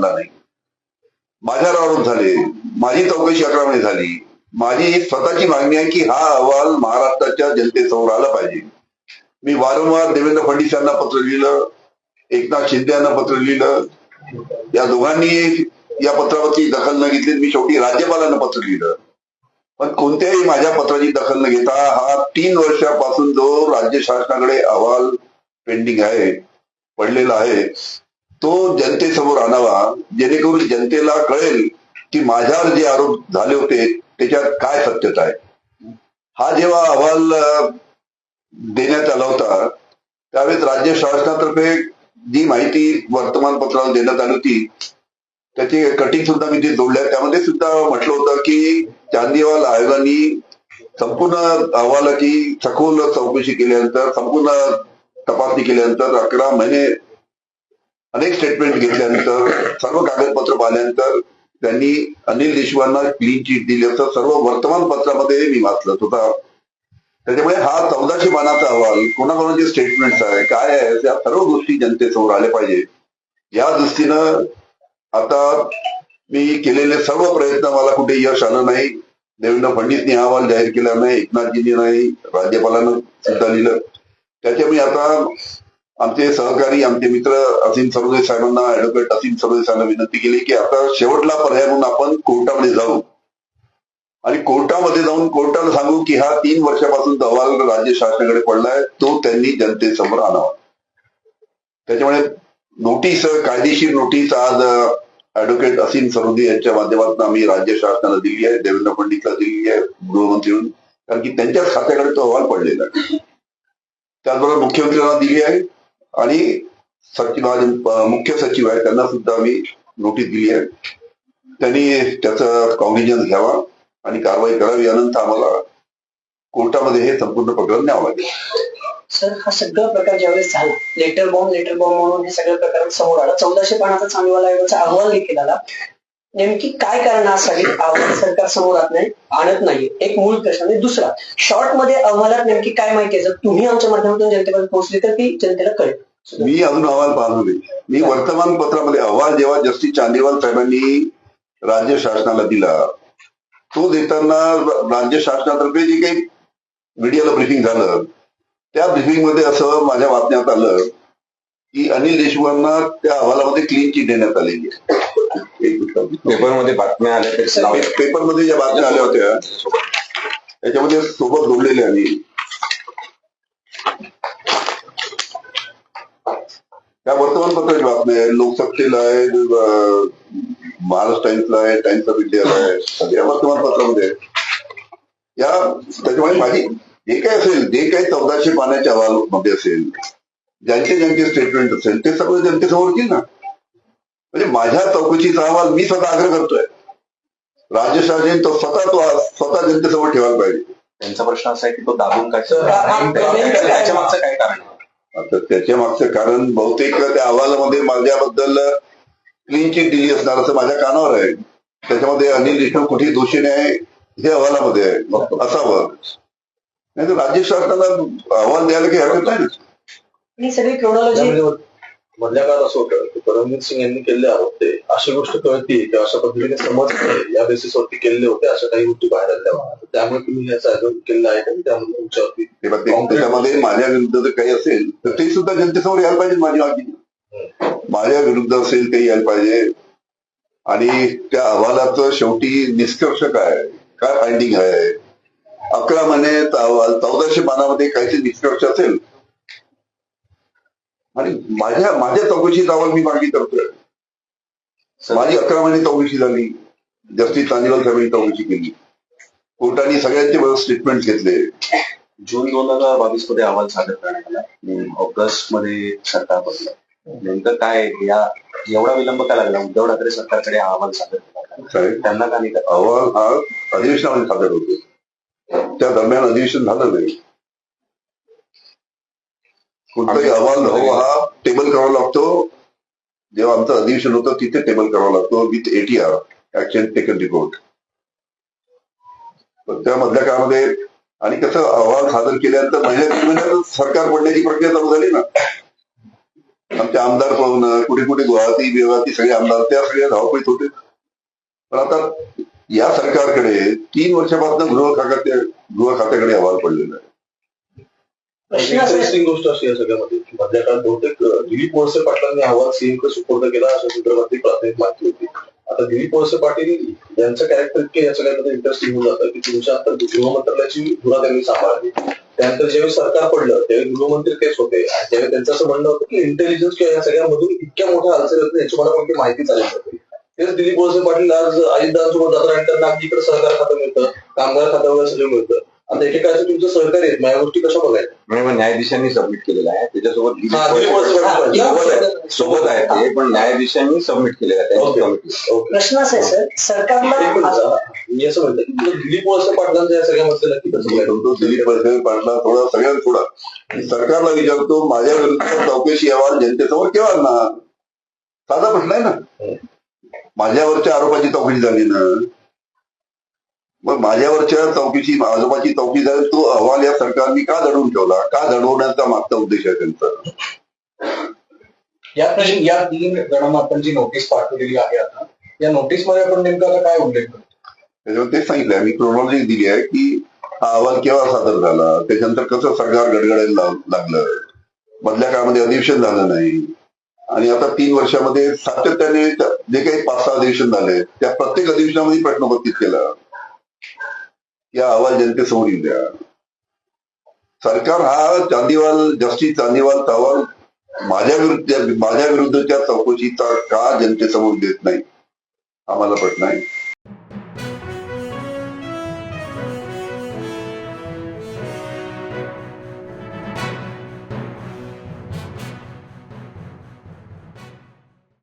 बनला नाही माझ्या आरोप झाले. माझी चौकशी अकरा महिने झाली. माझी एक स्वतःची मागणी आहे की हा अहवाल महाराष्ट्राच्या जनतेसमोर आला पाहिजे. मी वारंवार देवेंद्र फडणवीस यांना पत्र लिहिलं एकनाथ शिंदे यांना पत्र लिहिलं. या दोघांनी या पत्रावरची दखल न घेतली मी शेवटी राज्यपालांना पत्र लिहिलं. पण कोणत्याही माझ्या पत्राची दखल न घेता हा तीन वर्षापासून जो राज्य शासनाकडे अहवाल पेंडिंग आहे पडलेला आहे तो जनतेसमोर आणावा जेणेकरून जनतेला कळेल की माझ्यावर जे आरोप झाले होते त्याच्यात काय सत्यता आहे. हा जेव्हा अहवाल देण्यात आला होता त्यावेळेस राज्य शासनातर्फे जी माहिती वर्तमानपत्राला देण्यात आली होती त्याची कटिंग सुद्धा मी ते जोडल्या त्यामध्ये सुद्धा म्हटलं होतं की चांदीवाल आयोगाने संपूर्ण अहवालाची सखोल चौकशी केल्यानंतर संपूर्ण तपासणी केल्यानंतर अकरा महिने अनेक स्टेटमेंट घेतल्यानंतर सर्व कागदपत्र पाहिल्यानंतर त्यांनी अनिल देशमुखांना क्लीन चिट दिली. असं सर्व वर्तमानपत्रामध्ये मी वाचलं होता. त्याच्यामुळे हा चौदाशे पानाचा अहवाल कोणाकोणाचे स्टेटमेंट आहे काय आहे त्या सर्व गोष्टी जनतेसमोर आल्या पाहिजे. या दृष्टीनं आता मी केलेले सर्व प्रयत्न मला कुठे यश आलं नाही. देवेंद्र फडणवीसनी हा अहवाल जाहीर केला नाही एकनाथजींनी नाही राज्यपालानं सुद्धा लिहिलं त्याच्यामुळे आता आमचे सहकारी आमचे मित्र असीम सरोदे साहेबांना ऍडव्होकेट असीम सरोदे साहेबांना विनंती केली की आता शेवटला पर्याय म्हणून आपण कोर्टामध्ये जाऊ. आणि कोर्टामध्ये जाऊन कोर्टाला सांगू की हा तीन वर्षापासून अहवाल राज्य शासनाकडे पडलाय तो त्यांनी जनतेसमोर आणावा. त्याच्यामुळे नोटीस कायदेशीर नोटीस आज ऍडव्होकेट असीम सरोदे यांच्या माध्यमातून आम्ही राज्य शासनाला दिली आहे देवेंद्र फडणवीसला दिली आहे गृहमंत्री कारण की त्यांच्याच खात्याकडे तो अहवाल पडलेला आहे. त्याचबरोबर मुख्यमंत्र्यांना दिली आहे. आणि सचिव मुख्य सचिव आहे त्यांना सुद्धा आम्ही नोटीस दिली आहे. त्यांनी त्याचा कॉग्निजन्स घ्यावा आणि कारवाई करावी यानंतर आम्हाला कोर्टामध्ये हे संपूर्ण प्रकरण न्यावं लागेल. सर हा सगळा प्रकार ज्यावेळेस झाला लेटर बॉम्ब लेटर बॉम्ब म्हणून हे सगळं प्रकार समोर आला. चौदाशे पानाचा चांगला आयोगाचा अहवाल देखील आला. नेमकी काय कारणासाठी अहवाल सरकार समोर आणत नाही आणत नाही एक मूळ प्रश्न आणि दुसरा शॉर्टमध्ये अहवालात नेमकी काय माहिती आहे? जर तुम्ही आमच्या माध्यमातून जनतेपर्यंत पोहोचली तर ती जनतेला कळेल. मी अजून अहवाल पाहतो नाही मी वर्तमानपत्रामध्ये अहवाल जेव्हा जस्टिस चांदीवाल साहेबांनी राज्य शासनाला दिला तो देताना राज्य शासनातर्फे जे काही मीडियाला ब्रिफिंग झालं त्या ब्रिफिंगमध्ये असं माझ्या बातम्यात आलं की अनिल देशमुखांना त्या अहवालामध्ये क्लीन चिट देण्यात आलेली आहे. पेपरमध्ये बातम्या आल्या त्याच्या पे- पेपरमध्ये ज्या बातम्या आल्या होत्या त्याच्यामध्ये सोबत जोडलेले आम्ही. त्या वर्तमानपत्राची बातम्या आहे लोकसत्तेला आहे महाराष्ट्र टाइम्सला आहे टाइम्स ऑफ इंडियाला आहे सगळ्या वर्तमानपत्रामध्ये. या त्याच्यामुळे माझी जे काय असेल जे काही चौदाशे पाण्याच्या अहवाल मध्ये असेल ज्यांचे ज्यांचे स्टेटमेंट असेल ते सगळं जनतेसमोर येईल ना. म्हणजे माझ्या चौकशीचा अहवाल मी स्वतः आग्रह करतोय. राज्य शासन तो स्वतः तो स्वतः जनतेसमोर ठेवायला पाहिजे. त्यांचा प्रश्न असा आहे की तो दाबून काय त्याच्या मागचं काय कारण? आहे? आता त्याच्या मागचं कारण बहुतेक त्या अहवालामध्ये माझ्याबद्दल क्लीन चिट दिली असणार असं माझ्या कानावर आहे. त्याच्यामध्ये अनिल देशमुख कुठेही दोषी नाही हे अहवालामध्ये आहे. असावं. नाही तर राज्य शासनाला अहवाल द्यायला काही हरकत नाही ना. ही सगळी मधल्या काळात असं होतं की परमवीर सिंग यांनी केलेले आरोप ते अशी गोष्ट कळती की अशा पद्धतीने समज या बेसिसवरती केलेले होते अशा काही गोष्टी बाहेर आल्या. त्यामुळे तुम्ही याचा आरोप केलेला आहे का? त्यामुळे तुमच्यावरती त्याच्यामध्ये माझ्या विरुद्ध जर काही असेल तर ते सुद्धा जनतेसमोर यायला पाहिजे माझी मागणी माझ्या विरुद्ध असेल ते यायला पाहिजे. आणि त्या अहवालाचं शेवटी निष्कर्ष काय? काय फाइंडिंग आहे? अकरा महिने चौदाशे पानामध्ये काहीतरी निष्कर्ष असेल आणि माझ्या माझ्या चौकशीचा अहवाल मी मागणी करतोय. माझी अकरा महिने चौकशी झाली. जस्टिस चांदीवाल साहेबांनी चौकशी केली. कोर्टाने सगळ्यांचे स्टेटमेंट घेतले. जून दोन हजार बावीसमध्ये अहवाल सादर करण्यात आला. ऑगस्टमध्ये सरकार बदलं नेमकं काय या एवढा विलंब का लागला? उद्धव ठाकरे सरकारकडे हा अहवाल सादर केला. साहेब त्यांना का नाही? अहवाल हा अधिवेशनामध्ये सादर होतो त्या दरम्यान अधिवेशन झालं नाही. कोणताही अहवाल हो हा टेबल करावा लागतो. जेव्हा आमचं अधिवेशन होतं तिथे टेबल करावा लागतो with ATR action taken report पण त्या मधल्या काळामध्ये आणि कसं अहवाल सादर केल्यानंतर महिन्या तीन महिन्यात सरकार पडण्याची प्रक्रिया चालू झाली ना. आमचे आमदार पळवणं कुठे कुठे गुवाहाटी बिवाहाटी सगळे आमदार त्या सगळ्या धावपळीत होते. पण आता या सरकारकडे तीन वर्षापासून गृह खात्याचे गृह खात्याकडे अहवाल पडलेला आहे. इंटरेस्टिंग गोष्ट अशी आहे सगळ्यामध्ये की मधल्या काळात बहुतेक दिलीप वळसे पाटलांनी अहवाल सीएमकडे सुपूर्द केला अशा संदर्भातली प्राथमिक माहिती होती. आता दिलीप वळसे पाटील यांचं कॅरेक्टर इतके या सगळ्यामध्ये इंटरेस्टिंग होऊन जातं की तुमच्या आता गृहमंत्रालयाची धुरा त्यांनी सांभाळली. त्यानंतर ज्यावेळी सरकार पडलं त्यावेळी गृहमंत्री तेच होते. आणि त्यावेळी त्यांचं असं म्हणणं होतं की इंटेलिजन्स किंवा या सगळ्यामधून इतक्या मोठ्या हालचाली होत याची मला कोणती माहिती चालली होती तेच दिलीप वळसे पाटील आज अजितदारांसोबत जातात आणि त्यांना अगदी इकडे सहकार खातं मिळतं कामगार खातं वगैरे सगळं मिळतं. आता एकेकाळचं तुमचं सहकार्य आहेत मग या गोष्टी कशा बघायच्या? म्हणजे मग न्यायाधीशांनी सबमिट केलेला आहे. त्याच्यासोबत हा. सोबत आहे. सोबत आहे. ते पण न्यायाधीशांनी सबमिट केलेलं आहे. प्रश्न असा आहे सर एक सरकारला मी असं म्हणतो की तुला दिलीप वळसे पाटलांचं या सगळ्यामध्ये नक्की कसं काय? दिलीप वळसे पाटला थोडा सगळ्यांना थोडा सरकारला विचारतो माझ्या विरुद्ध चौकशी अहवाल जनतेसमोर केव्हा आणणार साधा प्रश्न आहे ना. माझ्यावरच्या आरोपाची चौकशी झाली ना. मग माझ्यावरच्या चौकशी आजोबाची चौकशी झाली तो अहवाल या सरकारने का दडवून ठेवला? का दडवण्याचा मागचा उद्देश आहे त्यांचा? या प्रश्न या तीन जणांना आपण जी नोटीस पाठवलेली आहे आता. या नोटीसमध्ये आपण नेमकं काय उल्लेख करतो? त्याच्यावर तेच सांगितलं मी क्रोनॉलॉजी दिली आहे की हा अहवाल केव्हा सादर झाला? त्याच्यानंतर कसं सरकार गडगडायला लाग- लागलं? मधल्या काळामध्ये अधिवेशन झालं नाही. आणि आता तीन वर्षामध्ये सातत्याने त- जे काही पाच सहा अधिवेशन झाले त्या प्रत्येक अधिवेशनामध्ये प्रश्न उपस्थित केला. या अहवाल जनतेसमोर येऊ द्या. सरकार हा चांदीवाल जस्टिस चांदीवालचा अहवाल माझ्या विरुद्ध माझ्या विरुद्धच्या चौकशीचा का जनतेसमोर देत नाही? आम्हाला प्रश्न आहे